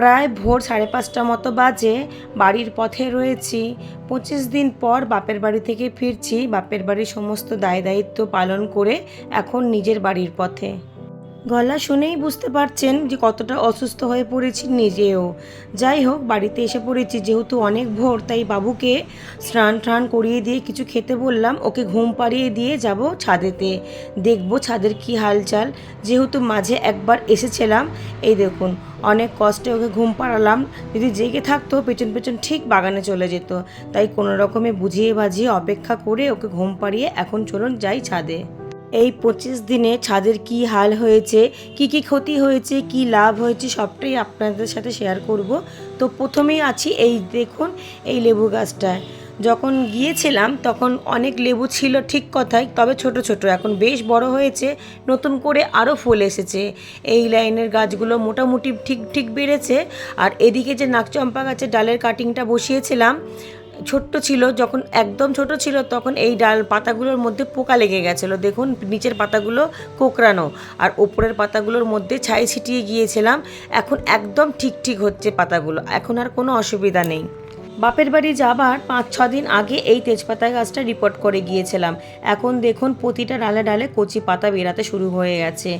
প্রায় ভোর সাড়ে পাঁচটা মতো বাজে, বাড়ির পথে রয়েছি। পঁচিশ দিন পর বাপের বাড়ি থেকে ফিরছি। বাপের বাড়ির সমস্ত দায় দায়িত্ব পালন করে এখন নিজের বাড়ির পথে। গলা শুনেই বুঝতে পারছেন যে কতটা অসুস্থ হয়ে পড়েছি নিজেও। যাই হোক, বাড়িতে এসে পড়েছি, যেহেতু অনেক ভোর, তাই বাবুকে স্নান টান করিয়ে দিয়ে কিছু খেতে বললাম। ওকে ঘুম পাড়িয়ে দিয়ে যাব ছাদেতে। দেখব ছাদের কি হালচাল। যেহেতু মাঝে একবার এসেছিলাম, এই দেখুন, অনেক কষ্টে ওকে ঘুম পাড়ালাম। যদি জেগে থাকতো, পেছন পেছন ঠিক বাগানে চলে যেত। তাই কোনো রকমে বুঝিয়ে বাজিয়ে অপেক্ষা করে ওকে ঘুম পাড়িয়ে এখন চলুন যাই ছাদে। এই পঁচিশ দিনে ছাদের কি হাল হয়েছে, কি কি ক্ষতি হয়েছে, কি লাভ হয়েছে, সবটাই আপনাদের সাথে শেয়ার করব। তো প্রথমেই আছি এই দেখুন এই লেবু গাছটায়। যখন গিয়েছিলাম তখন অনেক লেবু ছিল ঠিক কথাই, তবে ছোট ছোট, এখন বেশ বড় হয়েছে, নতুন করে আরও ফুল এসেছে। এই লাইনের গাছগুলো মোটামুটি ঠিক ঠিক বেড়েছে। আর এদিকে যে নাকচম্পা গাছের ডালের কাটিংটা বসিয়েছিলাম ছোট্ট ছিল, যখন একদম ছোট ছিল, তখন এই ডাল পাতাগুলোর মধ্যে পোকা লেগে গেছিল। দেখুন, নিচের পাতাগুলো কোকড়ানো, আর ওপরের পাতাগুলোর মধ্যে ছাই ছিটিয়ে গিয়েছিলাম। এখন একদম ঠিক ঠিক হচ্ছে পাতাগুলো। এখন আর কোনো অসুবিধা নেই। বাপের বাড়ি যাবার পাঁচ, ছ দিন আগে এই তেজপাতা গাছটা রিপোর্ট করে গিয়েছিলাম। এখন দেখুন প্রতিটা ডালে ডালে কচি পাতা বেরাতে শুরু হয়ে গেছে।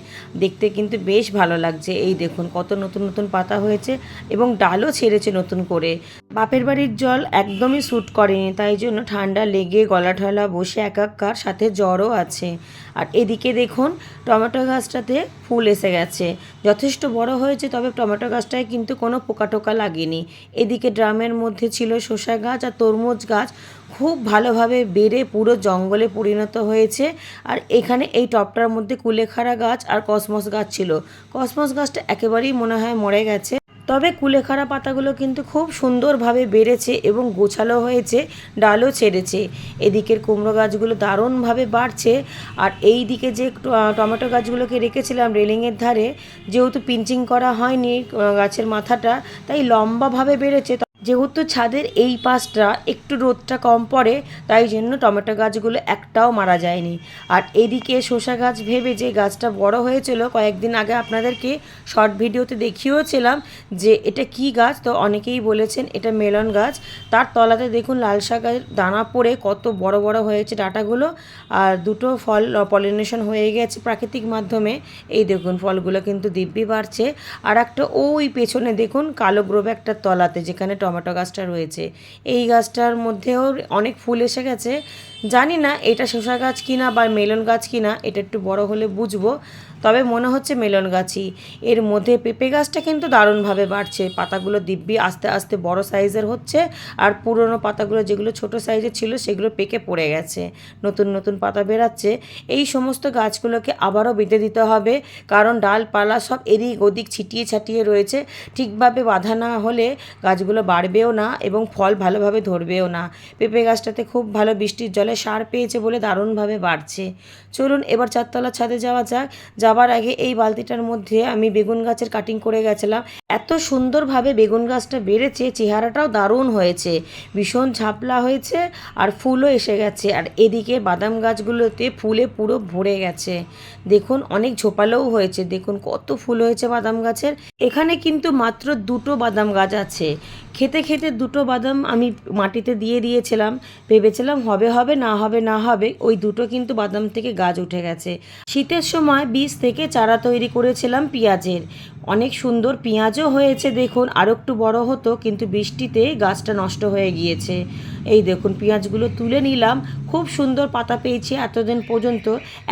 দেখতে কিন্তু বেশ ভালো লাগছে। এই দেখুন কত নতুন নতুন পাতা হয়েছে এবং ডালও ছেড়েছে নতুন করে। বাপের বাড়ির জল একদমই স্যুট করেনি, তাই জন্য ঠান্ডা লেগে গলা ঠলা বসে একাকার সাথে জ্বরও আছে। আর এদিকে দেখুন টমেটো গাছটাতে ফুল এসে গেছে। যথেষ্ট বড় হয়েছে, তবে টমেটো গাছটায় কিন্তু কোনো পোকা টোকা লাগেনি। এদিকে ড্রামের মধ্যে ছিল শসা গাছ আর তরমুজ গাছ খুব ভালোভাবে বেড়ে পুরো জঙ্গলে পরিণত হয়েছে। আর এখানে এই টপটার মধ্যে কুলেখাড়া গাছ আর কসমস গাছ ছিল। কসমস গাছটা একেবারেই মনে হয় মরে গেছে। তবে কুলেখাড়া পাতাগুলো কিন্তু খুব সুন্দরভাবে বেড়েছে এবং গোছালো হয়েছে, ডালও ছেড়েছে। এদিকের কুমড়ো গাছগুলো দারুণভাবে বাড়ছে। আর এই দিকে যে টমেটো গাছগুলোকে রেখেছিলাম রেলিংয়ের ধারে, যেহেতু পিঞ্চিং করা হয়নি গাছের মাথাটা, তাই লম্বাভাবে বেড়েছে। যেহেতু ছাদের এই পাশটা একটু রোদটা কম পড়ে, তাই জন্য টমেটো গাছগুলো একটাও মারা যায়নি। আর এদিকে শসা গাছ ভেবে যে গাছটা বড় হয়েছিল, কয়েকদিন আগে আপনাদেরকে শর্ট ভিডিওতে দেখিয়েওছিলাম যে এটা কি গাছ, তো অনেকেই বলেছেন এটা মেলন গাছ। তার তলাতে দেখুন লাল শাকের দানা পড়ে, কত বড় বড় হয়েছে ডাটাগুলো। আর দুটো ফল পলিনেশন হয়ে গেছে প্রাকৃতিক মাধ্যমে। এই দেখুন ফলগুলো কিন্তু দিব্যি বাড়ছে। আর একটা ওই পেছনে দেখুন কালো একটা তলাতে, যেখানে টমেটো গাছটা রয়েছে। এই গাছটার মধ্যেও অনেক ফুল এসে গেছে। জানি না এটা শসা গাছ কিনা বা মেলন গাছ কিনা, এটা একটু বড় হলে বুঝব। তবে মনে হচ্ছে মেলন গাছই। এর মধ্যে পেঁপে গাছটা কিন্তু দারুণভাবে বাড়ছে। পাতাগুলো দিব্যি, আস্তে আস্তে বড় সাইজের হচ্ছে আর পুরনো পাতাগুলো যেগুলো ছোট সাইজের ছিল সেগুলো পেকে পড়ে গেছে। নতুন নতুন পাতা বেরাচ্ছে। এই সমস্ত গাছগুলোকে আবারও বেঁধে দিতে হবে কারণ ডালপালা সব এদিক ওদিক ছিটিয়ে ছাটিয়ে রয়েছে। ঠিকভাবে বাঁধা না হলে গাছগুলো বাড়বেও না এবং ফল ভালোভাবে ধরবেও না। পেঁপে গাছটাতে খুব ভালো বৃষ্টির জলে সার পেয়েছে বলে দারুণভাবে বাড়ছে। চলুন এবার চারতলা ছাদে যাওয়া যাক। যাবার আগে এই বালতিটার মধ্যে আমি বেগুন গাছের কাটিং করে গেছিলাম। এত সুন্দরভাবে বেগুন গাছটা বেড়েছে, চেহারাটাও দারুণ হয়েছে। ভীষণ ঝাপলা হয়েছে আর ফুলও এসে গেছে। আর এদিকে বাদাম গাছগুলোতে ফুলে পুরো ভরে গেছে। দেখুন, অনেক ঝোপালোও হয়েছে। দেখুন, কত ফুল হয়েছে বাদাম গাছের। এখানে কিন্তু মাত্র দুটো বাদাম গাছ আছে। খেতে খেতে দুটো বাদাম আমি মাটিতে দিয়ে দিয়েছিলাম। ভেবেছিলাম হবে হবে, না হবে না হবে, ওই দুটো কিন্তু বাদাম থেকে গাছ উঠে গেছে। শীতের সময় বীজ থেকে চারা তৈরি করেছিলাম পেঁয়াজের। অনেক সুন্দর পেঁয়াজও হয়েছে, দেখুন। আরও একটু বড় হতো, কিন্তু বৃষ্টিতে গাছটা নষ্ট হয়ে গিয়েছে। এই দেখুন, পেঁয়াজগুলো তুলে নিলাম। খুব সুন্দর পাতা পেয়েছি এতদিন পর্যন্ত।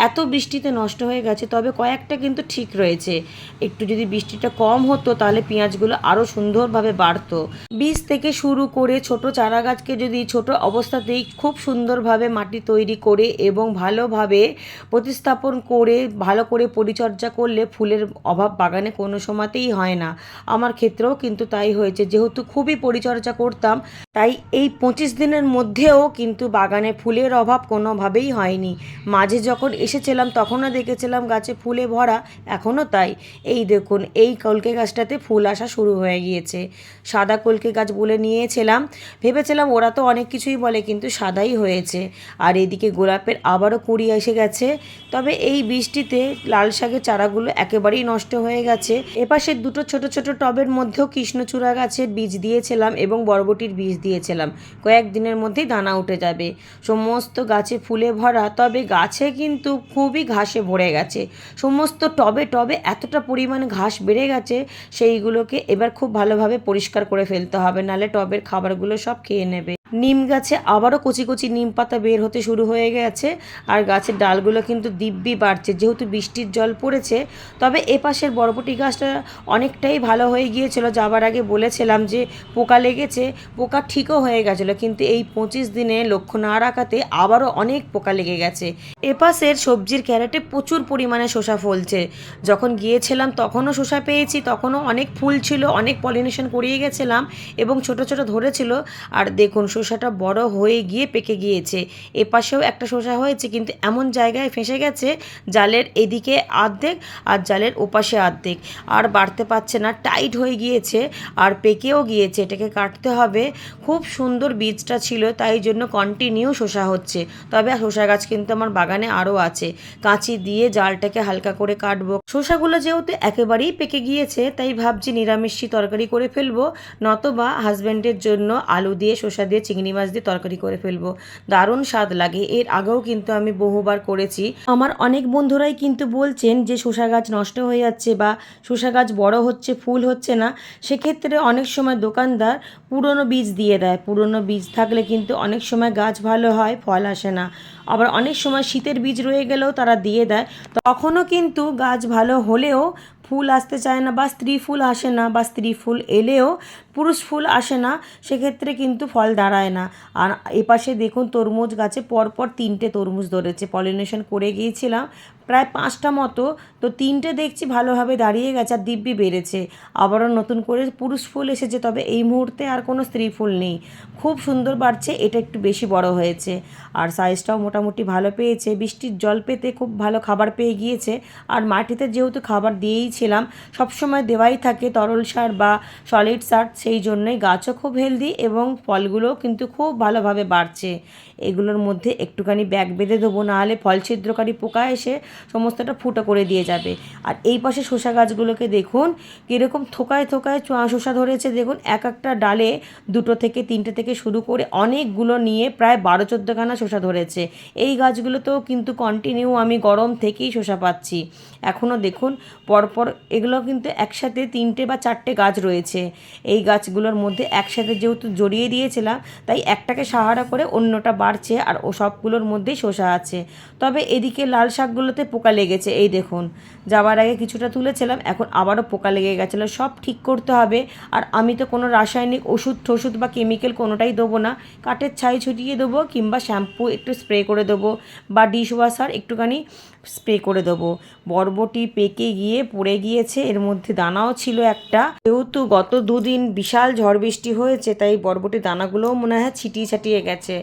এত বৃষ্টিতে নষ্ট হয়ে গেছে, তবে কয়েকটা কিন্তু ঠিক রয়েছে। একটু যদি বৃষ্টিটা কম হতো, তাহলে পেঁয়াজগুলো আরও সুন্দরভাবে বাড়তো। বীজ থেকে শুরু করে ছোট চারা গাছকে যদি ছোট অবস্থাতেই খুব সুন্দরভাবে মাটি তৈরি করে এবং ভালোভাবে প্রতিস্থাপন করে, ভালো করে পরিচর্যা করলে ফুলের অভাব বাগানে কোনো সময়তেই হয় না। আমার ক্ষেত্রেও কিন্তু তাই হয়েছে। যেহেতু খুবই পরিচর্যা করতাম, তাই এই পঁচিশ দিনের মধ্যেও কিন্তু বাগানে ফুলের অভাব কোনোভাবেই হয়নি। মাঝে যখন এসেছিলাম, তখনও দেখেছিলাম গাছে ফুলে ভরা, এখনও তাই। এই দেখুন, এই কলকে গাছটাতে ফুল আসা শুরু হয়ে গিয়েছে। সাদা কলকে গাছ বলে নিয়েছিলাম। ভেবেছিলাম ওরা তো অনেক কিছুই বলে, কিন্তু সাদাই হয়েছে। আর এদিকে গোলাপের আবারও কুড়ি এসে গেছে। তবে এই বৃষ্টিতে লাল শাকের চারাগুলো একেবারেই নষ্ট হয়ে গেছে। এপাশে দুটো ছোট ছোট টবের মধ্যেও কৃষ্ণচূড়া গাছের বীজ দিয়েছিলাম এবং বরবটির বীজ দিয়েছিলাম। কয়েকদিনের মধ্যেই দানা উঠে যাবে। সমস্ত গাছে ফুলে ভরা, তবে গাছে কিন্তু খুবই ঘাসে ভরে গেছে। সমস্ত টবে টবে এতটা পরিমাণ ঘাস বেড়ে গেছে, সেইগুলোকে এবার খুব ভালোভাবে পরিষ্কার করে ফেলতে হবে। নালে টবের খাবারগুলো সব খেয়ে নেবে। নিম গাছে আবারও কচি কচি নিম পাতা বের হতে শুরু হয়ে গেছে। আর গাছের ডালগুলো কিন্তু দিব্যি বাড়ছে। যেহেতু বৃষ্টির জল পড়েছে, তবে এপাশের বরবটি গাছটা অনেকটাই ভালো হয়ে গিয়েছিল। যাবার আগে বলেছিলাম যে, পোকা লেগেছে, পোকা ঠিকও হয়ে গেছিল, কিন্তু এই পঁচিশ দিনে লক্ষ্য না রাখাতে আবারও অনেক পোকা লেগে গেছে। এপাশের সবজির ক্যারেটে প্রচুর পরিমাণে শসা ফলছে। যখন গিয়েছিলাম, তখনও শসা পেয়েছি, তখনও অনেক ফুল ছিল, অনেক পলিনেশন করিয়ে গেছিলাম এবং ছোট ছোট ধরেছিল। আর দেখুন শসাটা বড় হয়ে গিয়ে পেকে গিয়েছে। এপাশেও একটা শসা হয়েছে, কিন্তু এমন জায়গায় ফেঁসে গেছে, জালের এদিকে অর্ধেক আর জালের ওপাশে অর্ধেক আর বাড়তে পারছে না, টাইট হয়ে গিয়েছে আর পেকেও গিয়েছে। এটাকে কাটতে হবে। খুব সুন্দর বীজটা ছিল, তাই জন্য কন্টিনিউ শসা হচ্ছে। তবে শসা গাছ কিন্তু আমার বাগানে আরও আছে। কাঁচি দিয়ে জালটাকে হালকা করে কাটবো। শসাগুলো যেহেতু একেবারেই পেকে গিয়েছে, তাই ভাবছি নিরামিষি তরকারি করে ফেলব, নতবা হাজব্যান্ডের জন্য আলু দিয়ে শসা দিয়ে চিংড়ি মাছ দিয়ে তরকারি করে ফেলব। দারুণ স্বাদ লাগে। এর আগেও কিন্তু আমি বহুবার করেছি। আমার অনেক বন্ধুরাই কিন্তু বলছেন যে, শসা গাছ নষ্ট হয়ে যাচ্ছে বা শসা গাছ বড় হচ্ছে, ফুল হচ্ছে না। সেক্ষেত্রে অনেক সময় দোকানদার পুরনো বীজ দিয়ে দেয়। পুরনো বীজ থাকলে কিন্তু অনেক সময় গাছ ভালো হয়, ফল আসে না। আবার অনেক সময় শীতের বীজ রয়ে গেলেও তারা দিয়ে দেয়। তখনও কিন্তু গাছ ভালো হলেও ফুল আসতে চায় না বা স্ত্রী ফুল আসে না বা স্ত্রী ফুল এলেও পুরুষ ফুল আসে না, সেক্ষেত্রে কিন্তু ফল দাঁড়ায় না। আর এপাশে দেখুন তরমুজ গাছে পরপর তিনটে তরমুজ ধরেছে। পলিনেশন করে গিয়েছিলাম প্রায় পাঁচটা মতো। তো তিনটে দেখছি ভালোভাবে দাঁড়িয়ে গেছে আর দিব্যি বেড়েছে। আবারও নতুন করে পুরুষ ফুল এসেছে, তবে এই মুহূর্তে আর কোনো স্ত্রী ফুল নেই। খুব সুন্দর বাড়ছে, এটা একটু বেশি বড় হয়েছে। আর সাইজটাও মোটামুটি ভালো পেয়েছে। বৃষ্টির জল পেতে খুব ভালো খাবার পেয়ে গিয়েছে। আর মাটিতে যেহেতু খাবার দিয়েই ছিলাম, সবসময় দেওয়াই থাকে তরল সার বা সলিড সার। সেই জন্যই গাছও খুব হেলদি এবং ফলগুলোও কিন্তু খুব ভালোভাবে বাড়ছে। এগুলোর মধ্যে একটুখানি ব্যাগ বেঁধে দেবো নাহলে ফল ছিদ্রকারী পোকা এসে সমস্তটা ফুটো করে দিয়ে যাবে। আর এই পাশে শসা গাছগুলোকে দেখুন, কীরকম থোকায় থোকায় শসা ধরেছে। দেখুন, এক একটা ডালে দুটো থেকে তিনটে থেকে শুরু করে অনেকগুলো নিয়ে প্রায় বারো চোদ্দোখানা শসা ধরেছে। এই গাছগুলোতেও কিন্তু কন্টিনিউ আমি গরম থেকেই শসা পাচ্ছি। এখনও দেখুন, পরপর এগুলো কিন্তু একসাথে তিনটে বা চারটে গাছ রয়েছে। এই গাছগুলোর মধ্যে একসাথে যেহেতু জড়িয়ে দিয়েছিলাম, তাই একটাকে সাহারা করে অন্যটা বাড়ছে আর ও সবগুলোর মধ্যেই শসা আছে। তবে এদিকে লাল শাকগুলোতে পোকা লেগেছে, এই দেখুন। যাওয়ার আগে কিছুটা তুলেছিলাম, এখন আবারও পোকা লেগে গেছিল, সব ঠিক করতে হবে। আর আমি তো কোনো রাসায়নিক ওষুধ ঠষুধ বা কেমিক্যাল কোনোটাই দেবো না। কাঠের ছাই ছুটিয়ে দেবো কিংবা শ্যাম্পু একটু স্প্রে করে দেবো বা ডিশ ওয়াশার একটুখানি স্প্রে করে দেবো। বরবটি পেকে গিয়ে পড়ে গিয়েছে, এর মধ্যে দানাও ছিল একটা। যেহেতু গত দুদিন বিশাল ঝড় বৃষ্টি হয়েছে, তাই বরবটি দানাগুলোও মনে হয় ছিটিয়ে ছাটিয়ে গেছে।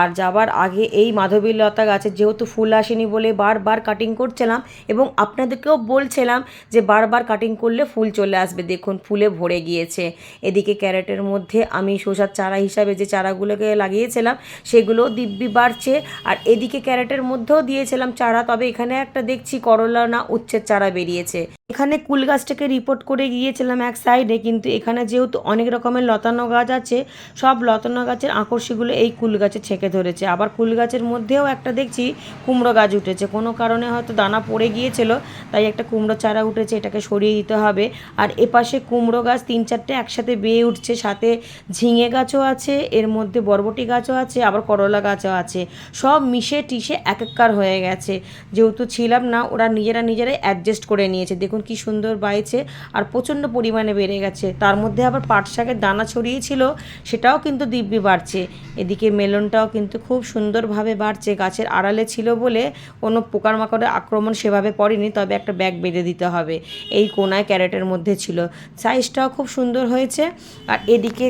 আর যাবার আগে এই মাধবীলতা গাছের যেহেতু ফুল আসেনি বলে বারবার কাটিং করছিলাম এবং আপনাদেরকেও বলছিলাম যে বারবার কাটিং করলে ফুল চলে আসবে, দেখুন ফুলে ভরে গিয়েছে। এদিকে ক্যারেটের মধ্যে আমি শসার চারা হিসাবে যে চারাগুলোকে লাগিয়েছিলাম, সেগুলোও দিব্যি বাড়ছে। আর এদিকে ক্যারেটের মধ্যেও দিয়েছিলাম চারা, তবে এখানে একটা দেখছি করলা না উচ্ছের চারা বেরিয়েছে। এখানে কুল গাছটাকে রিপোর্ট করে গিয়েছিলাম এক সাইডে কিন্তু এখানে যেহেতু অনেক রকমের লতানো গাছ আছে, সব লতানো গাছের আকর্ষিগুলো এই কুল গাছে ছেঁকে ধরেছে। আবার কুল গাছের মধ্যেও একটা দেখছি কুমড়ো গাছ উঠেছে। কোনো কারণে হয়তো দানা পড়ে গিয়েছিল, তাই একটা কুমড়ো চারা উঠেছে, এটাকে সরিয়ে দিতে হবে। আর এপাশে কুমড়ো গাছ তিন চারটে একসাথে বেয়ে উঠছে, সাথে ঝিঙে গাছও আছে, এর মধ্যে বরবটি গাছও আছে, আবার করলা গাছও আছে। সব মিশে টিশে এক এককার হয়ে গেছে। যেহেতু ছিলাম না, ওরা নিজেরা নিজেরাই অ্যাডজাস্ট করে নিয়েছে। দেখুন কি সুন্দর বাইছে আর প্রচণ্ড পরিমাণে বেড়ে গেছে। তার মধ্যে আবার পাট শাকের দানা ছড়িয়েছিল সেটাও কিন্তু দিব্যি বাড়ছে। এদিকে মেলনটাও কিন্তু খুব সুন্দরভাবে বাড়ছে, গাছের আড়ালে ছিল বলে কোনো পোকার মাকড়ের আক্রমণ সেভাবে পড়েনি, তবে একটা ব্যাগ বেঁধে দিতে হবে। এই কোনায় ক্যারেটের মধ্যে ছিল। সাইজটাও খুব সুন্দর হয়েছে। আর এদিকে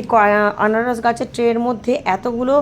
আনারস গাছের ট্রের মধ্যে এতগুলো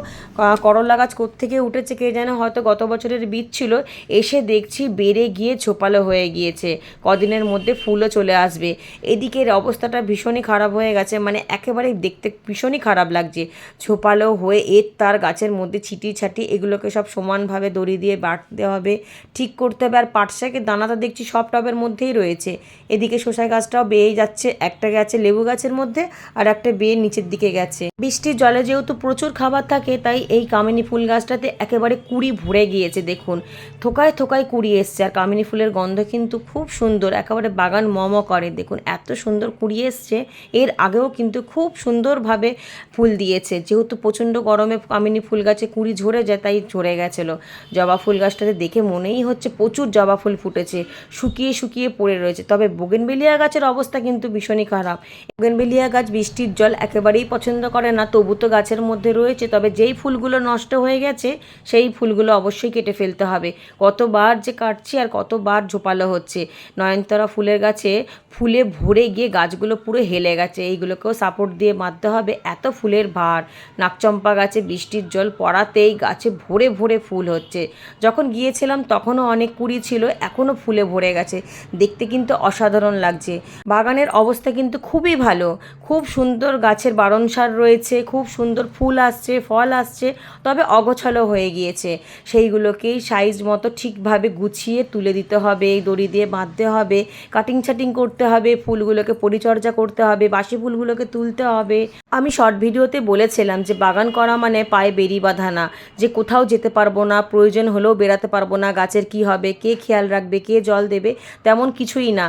করলা গাছ কোত্থেকে উঠেছে কে জানে, হয়তো গত বছরের বীজ ছিল। এসে দেখছি বেড়ে গিয়ে ছোপালো হয়ে গিয়েছে। কদিনের মধ্যে ফুলও চলে আসবে। এদিকের অবস্থাটা ভীষণই খারাপ হয়ে গেছে মানে একেবারে দেখতে ভীষণই খারাপ লাগছে। ছোপালো হয়ে এর তার গাছের মধ্যে ছিটি ছাটি এগুলোকে সব সমানভাবে দড়ি দিয়ে বাঁধতে হবে, ঠিক করতে হবে। আর পাট শাকের দানাটা দেখছি সব টবের মধ্যেই রয়েছে। এদিকে শসা গাছটাও বেয়ে যাচ্ছে, একটা গেছে লেবু গাছের মধ্যে আর একটা বেয়ে নিচের দিকে গেছে। বৃষ্টির জলে যেহেতু প্রচুর খাবার থাকে, তাই এই কামিনী ফুল গাছটাতে একেবারে কুড়ি ভরে গিয়েছে, দেখুন। থোকায় থোকায় কুড়ি এসছে। আর কামিনী ফুলের গন্ধ কিন্তু খুব সুন্দর। একেবারে বাগান মম করে। দেখুন, এত সুন্দর কুড়ি এসছে। এর আগেও কিন্তু খুব সুন্দরভাবে ফুল দিয়েছে। যেহেতু প্রচণ্ড গরমে কামিনী ফুল গাছে কুড়ি ঝরে যায়, তাই ঝরে গেছিল। জবা ফুল গাছটাতে দেখে মনেই হচ্ছে প্রচুর জবা ফুল ফুটেছে। শুকিয়ে শুকিয়ে পড়ে রয়েছে। তবে বোগেনবেলিয়া গাছের অবস্থা কিন্তু ভীষণই খারাপ। বোগেনবেলিয়া গাছ বৃষ্টির জল একেবারেই পছন্দ করে না। তবু তো গাছের মধ্যে রয়েছে। তবে যেই ফুলগুলো নষ্ট হয়ে গেছে, সেই ফুলগুলো অবশ্যই কেটে ফেলতে হবে। কতবার যে কাটছি আর কতবার ঝোপালো হচ্ছে। নয়নতারা ফুলের গাছে ফুলে ভরে গিয়ে গাছগুলো পুরো হেলে গেছে। এইগুলোকেও সাপোর্ট দিয়ে মারতে হবে। এত ফুলের ভার। নাকচম্পা গাছে বৃষ্টির জল পড়াতেই গাছে ভরে ভরে ফুল হচ্ছে। যখন গিয়েছিলাম তখনও অনেক কুড়ি ছিল, এখনও ফুলে ভরে গেছে। দেখতে কিন্তু অসাধারণ লাগছে। বাগানের অবস্থা কিন্তু খুবই ভালো। খুব সুন্দর গাছের বারণ সার রয়েছে, খুব সুন্দর ফুল আসছে, ফল আসছে, তবে অগোছালো হয়ে গিয়েছে। সেইগুলোকেই সাইজ মতো ঠিকভাবে গুছিয়ে তুলে দিতে হবে, দড়ি দিয়ে বাঁধতে হবে কাটিং ছাটিং করতে হবে, ফুলগুলোকে পরিচর্যা করতে হবে, বাসি ফুলগুলোকে তুলতে হবে। আমি শর্ট ভিডিওতে বলেছিলাম যে বাগান করা মানে পায়ে বেরি বাঁধা না, যে কোথাও যেতে পারব না, প্রয়োজন হলেও বেরাতে পারব না, গাছের কি হবে, কে খেয়াল রাখবে, কে জল দেবে, তেমন কিছুই না।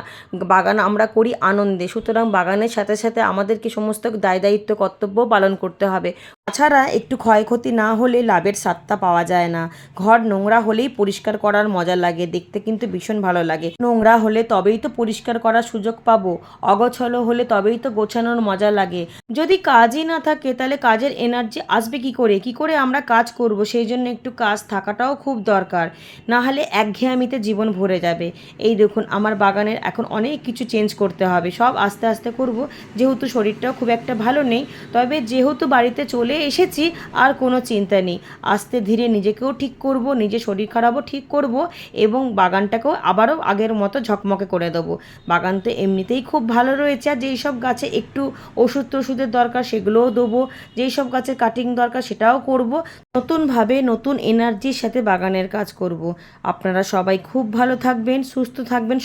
বাগান আমরা করি আনন্দে, সুতরাং বাগানের সাথে সাথে আমাদেরকে সমস্ত দায় দায়িত্ব, কর্তব্য পালন করতে হবে। তাছাড়া একটু ক্ষয়ক্ষতি না হলে লাভের স্বাদটা পাওয়া যায় না। ঘর নোংরা হলেই পরিষ্কার করার মজা লাগে, দেখতে কিন্তু ভীষণ ভালো লাগে। নোংরা হলে তবেই তো পরিষ্কার করার সুযোগ পাবো, অগছলো হলে তবেই তো গোছানোর মজা লাগে। যদি কাজই না থাকে, তাহলে কাজের এনার্জি আসবে কি করে? কি করে আমরা কাজ করব? সেই জন্য একটু কাজ থাকাটাও খুব দরকার। না হলে একঘেয়ামিতে জীবন ভরে যাবে। এই দেখুন, আমার বাগানের এখন অনেক কিছু চেঞ্জ করতে হবে। সব আস্তে আস্তে করব, যেহেতু শরীরটাও খুব একটা ভালো নেই। তবে যেহেতু বাড়িতে চলে এসেছি, আর কোনো চিন্তা নেই। আস্তে ধীরে নিজেকেও ঠিক করব, নিজে শরীর খারাপও ঠিক করব, এবং বাগানটাকেও আবারও আগের মতো ঝকমকে করে দেবো। বাগান তো এমনিতেই খুব ভালো রয়েছে, আর যেই সব গাছে একটু ওষুধ টষুধের দরকার সেগুলোও দেবো, যেই সব গাছের কাটিং দরকার সেটাও করব, নতুনভাবে নতুন এনার্জির সাথে বাগানের কাজ করব। আপনারা সবাই খুব ভালো থাকবেন, সুস্থ থাকবেন